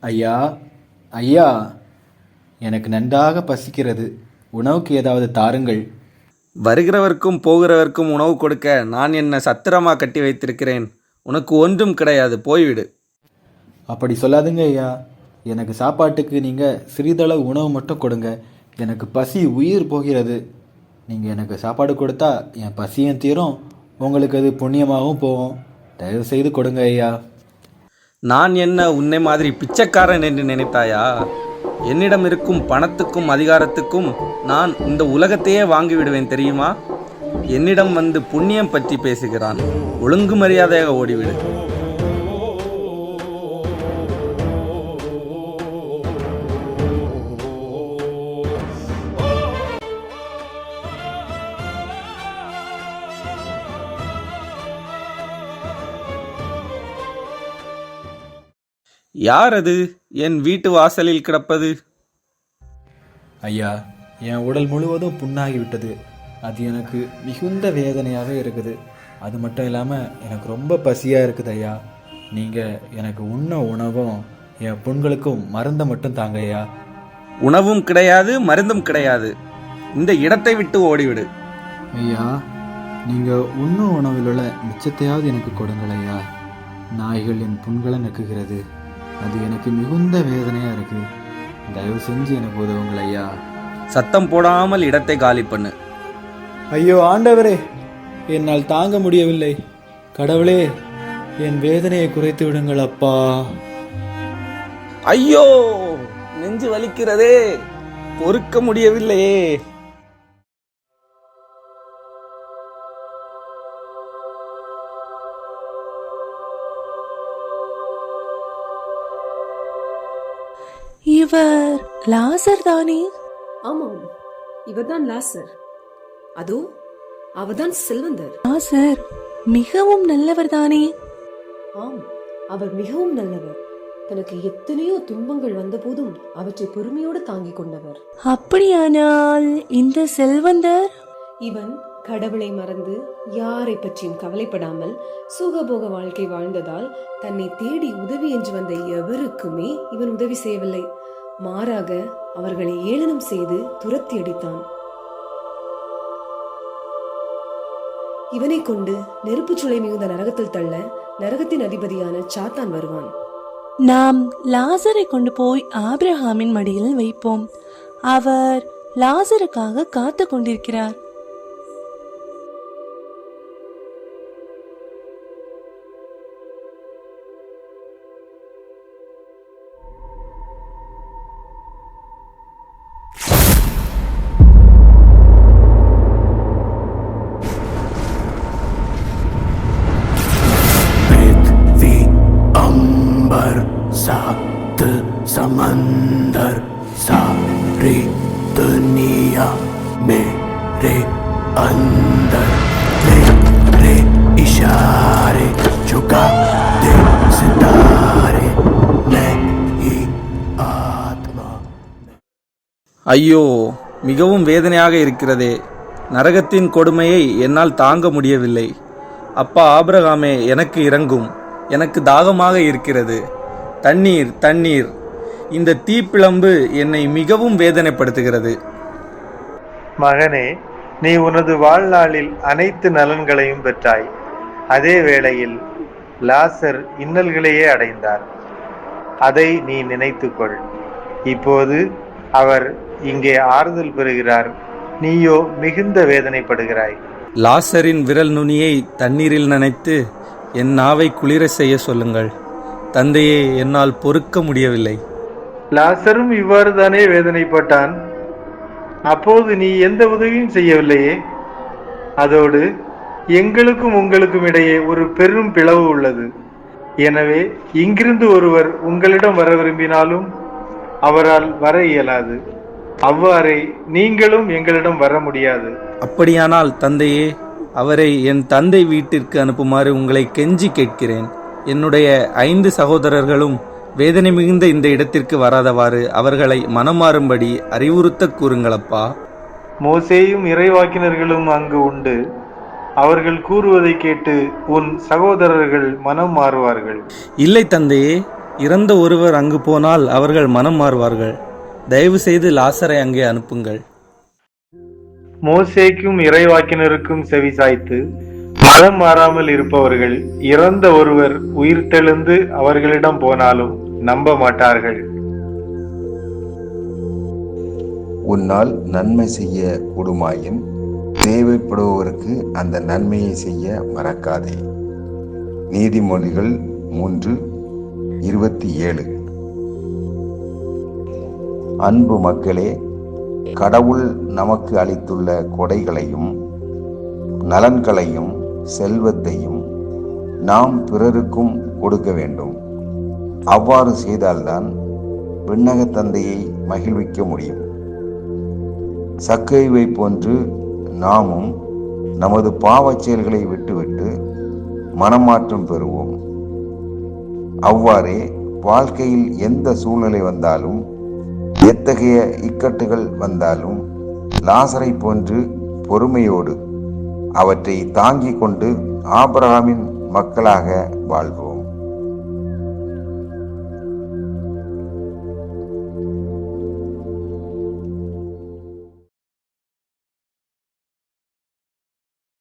ஐயா ஐயா எனக்கு நன்றாக பசிக்கிறது. உணவுக்கு ஏதாவது தாருங்கள். வருகிறவர்க்கும் போகிறவர்க்கும் உணவு கொடுக்க நான் என்ன சத்திரமா கட்டி வைத்திருக்கிறேன்? உனக்கு ஒன்றும் கிடையாது போய்விடு. அப்படி சொல்லாதுங்க ஐயா. எனக்கு சாப்பாட்டுக்கு நீங்கள் சிறிதளவு உணவு மட்டும் கொடுங்க. எனக்கு பசி உயிர் போகிறது. நீங்கள் எனக்கு சாப்பாடு கொடுத்தா என் பசியும் தீரும். உங்களுக்கு அது புண்ணியமாகவும் போகும். தயவு செய்து கொடுங்க ஐயா. நான் என்ன உன்னை மாதிரி பிச்சைக்காரன் என்று நினைத்தாயா? என்னிடம் இருக்கும் பணத்துக்கும் அதிகாரத்துக்கும் நான் இந்த உலகத்தையே வாங்கிவிடுவேன் தெரியுமா? என்னிடம் வந்து புண்ணியம் பற்றி பேசுகிறான். ஒழுங்கு மரியாதையாக ஓடிவிடு. யார் அது என் வீட்டு வாசலில் கிடப்பது. ஐயா என் உடல் முழுவதும் புண்ணாகி விட்டது அது எனக்கு மிகுந்த வேதனையாக இருக்குது. அது மட்டும் இல்லாமல் எனக்கு ரொம்ப பசியாக இருக்குது ஐயா. நீங்கள் எனக்கு உண்ண உணவும் என் புண்களுக்கும் மருந்தை மட்டும் தாங்க ஐயா. உணவும் கிடையாது மருந்தும் கிடையாது. இந்த இடத்தை விட்டு ஓடிவிடு. ஐயா நீங்கள் உண்ணும் உணவில் உள்ள மிச்சத்தையாவது எனக்கு கொடுங்கள் ஐயா. நாய்கள் என் புண்களை நக்குகிறது. அது எனக்கு மிகுந்த வேதனையாக இருக்குது தயவு செஞ்சு எனக்கு உதவுங்கள் ஐயா. சத்தம் போடாமல் இடத்தை காலி பண்ணு. ஐயோ ஆண்டவரே என்னால் தாங்க முடியவில்லை. கடவுளே என் வேதனையை குறைத்து விடுங்கள் அப்பா. ஐயோ நெஞ்சு வலிக்கிறதே. பொறுக்க முடியவில்லையே. இவர் லாசர் தானே? ஆமாம் இவர்தான் லாசர். அதோ அவர்தான் செல்வந்தர். லாசர் மிகவும் நல்லவர் தானே? ஆம் அவர் மிகவும் நல்லவர். தனக்கு எத்தனையோ துன்பங்கள் வந்தபோதும் அவற்றை பொறுமையோடு தாங்கிக் கொண்டவர். அப்படியானால் இந்த செல்வந்தர்? இவன் கடவுளை மறந்து யாரை பற்றியும் கவலைப்படாமல் சுகபோக வாழ்க்கை வாழ்ந்ததால் தன்னை தேடி உதவி என்று வந்த எவருக்குமே இவன் உதவி செய்யவில்லை. மாறாக அவர்களை ஏளனம் செய்து துரத்தி அடித்தான். இவனை கொண்டு நெருப்புச் சுளை மிகுந்த நரகத்தில் தள்ள நரகத்தின் அதிபதியான சாத்தான் வருவான். நாம் லாசரை கொண்டு போய் ஆபிரஹாமின் மடியில் வைப்போம். அவர் லாசருக்காக காத்து கொண்டிருக்கிறார். अंदर मेरे इशारे झुका दे सितारे मैं ही आत्मा ஐயோ மிகவும் வேதனையாக இருக்கிறதே நரகத்தின் கொடுமையை என்னால் தாங்க முடியவில்லை அப்பா ஆபிரகாமே எனக்கு இறங்கும் எனக்கு தாகமாக இருக்கிறது தண்ணீர் தண்ணீர் இந்த தீப்பிழம்பு என்னை மிகவும் வேதனைப்படுத்துகிறது மகனே நீ உனது வாழ்நாளில் அனைத்து நலன்களையும் பெற்றாய். அதே வேளையில் லாசர் இன்னல்களையே அடைந்தார். அதை நீ நினைத்துக்கொள். இப்போது அவர் இங்கே ஆறுதல் பெறுகிறார். நீயோ மிகுந்த வேதனைப்படுகிறாய். லாசரின் விரல் நுனியை தண்ணீரில் நனைத்து என் நாவை குளிர செய்ய சொல்லுங்கள். தந்தையே என்னால் பொறுக்க முடியவில்லை. லாசரும் இவ்வாறு தானே வேதனைப்பட்டான்? அப்போது நீ எந்த உதவியும் செய்யவில்லையே. அதோடு எங்களுக்கும் உங்களுக்கும் இடையே ஒரு பெரும் பிளவு உள்ளது. எனவே இங்கிருந்து ஒருவர் உங்களிடம் வர விரும்பினாலும் அவரால் வர இயலாது. அவ்வாறே நீங்களும் எங்களிடம் வர முடியாது. அப்படியானால் தந்தையே அவரை என் தந்தை வீட்டிற்கு அனுப்புமாறு உங்களை கெஞ்சி கேட்கிறேன். என்னுடைய ஐந்து சகோதரர்களும் வேதனை மிகுந்த இந்த இடத்திற்கு வராதவாறு அவர்களை மனம் மாறும்படி அறிவுறுத்த கூறுங்களப்பா. மோசேயும் இறைவாக்கினர்களும் அங்கு உண்டு. அவர்கள் கூறுவதை கேட்டு உன் சகோதரர்கள் மனம் மாறுவார்கள். இல்லை தந்தையே இறந்த ஒருவர் அங்கு போனால் அவர்கள் மனம் மாறுவார்கள். தயவு செய்து லாசரை அங்கே அனுப்புங்கள். மோசேக்கும் இறைவாக்கினருக்கும் செவி சாய்த்து மனம் மாறாமல் இருப்பவர்கள் இறந்த ஒருவர் உயிர்த்தெழுந்து அவர்களிடம் போனாலும் நம்ப மாட்டார்கள் உன்னால் நன்மை செய்ய கூடுமாயின் தேவைப்படுபவருக்கு அந்த நன்மையை செய்ய மறக்காதே. நீதிமொழிகள் மூன்று இருபத்தி ஏழு. அன்பு மக்களே கடவுள் நமக்கு அளித்துள்ள கொடைகளையும் நலன்களையும் செல்வத்தையும் நாம் பிறருக்கும் கொடுக்க வேண்டும். அவ்வாறு செய்தால்தான் விண்ணக தந்தையை மகிழ்விக்க முடியும். சக்கைவை போன்று நாமும் நமது பாவச் செயல்களை விட்டுவிட்டு மனமாற்றம் பெறுவோம். அவ்வாறே வாழ்க்கையில் எந்த சூழ்நிலை வந்தாலும் எத்தகைய இக்கட்டுகள் வந்தாலும் லாசரை போன்று பொறுமையோடு அவற்றை தாங்கிக் கொண்டு ஆபிரகாமின் மக்களாக வாழ்வோம்.